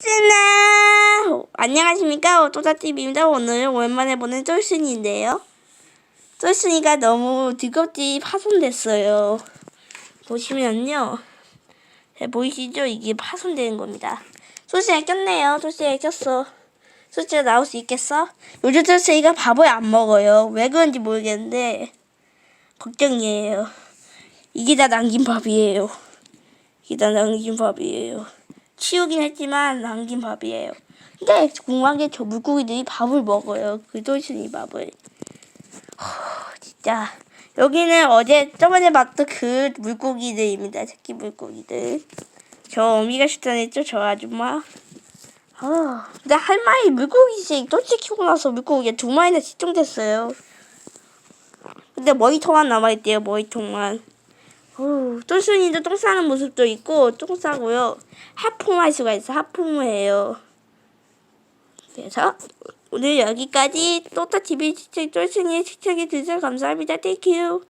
쯔나 안녕하십니까. 또다TV입니다. 오늘은 오랜만에 보는 쫄순이인데요. 쫄순이가 너무 드겁지 파손됐어요. 보시면요. 잘 보이시죠? 이게 파손되는 겁니다. 소스가 꼈네요. 소스가 꼈어. 소스가 나올 수 있겠어? 요즘 쫄순이가 밥을 안 먹어요. 왜 그런지 모르겠는데 걱정이에요. 이게 다 남긴 밥이에요. 이게 다 남긴 밥이에요 치우긴 했지만 남긴 밥이에요. 근데 궁금한 게 저 물고기들이 밥을 먹어요. 그 돌순이 밥을. 허, 진짜 여기는 어제 저번에 봤던 그 물고기들입니다. 새끼 물고기들. 저 어미가 식단했죠, 저 아줌마. 어, 근데 한 마리 물고기씩 또 키고 나서 물고기가 두 마리나 실종됐어요. 근데 머리통만 남아있대요, 머리통만. 어, 똘순이도 똥 싸는 모습도 있고 똥 싸고요. 하품할 수가 있어. 하품을 해요. 그래서 오늘 여기까지 또따TV 시청 똘순이의 시청해 주셔서 감사합니다. 땡큐.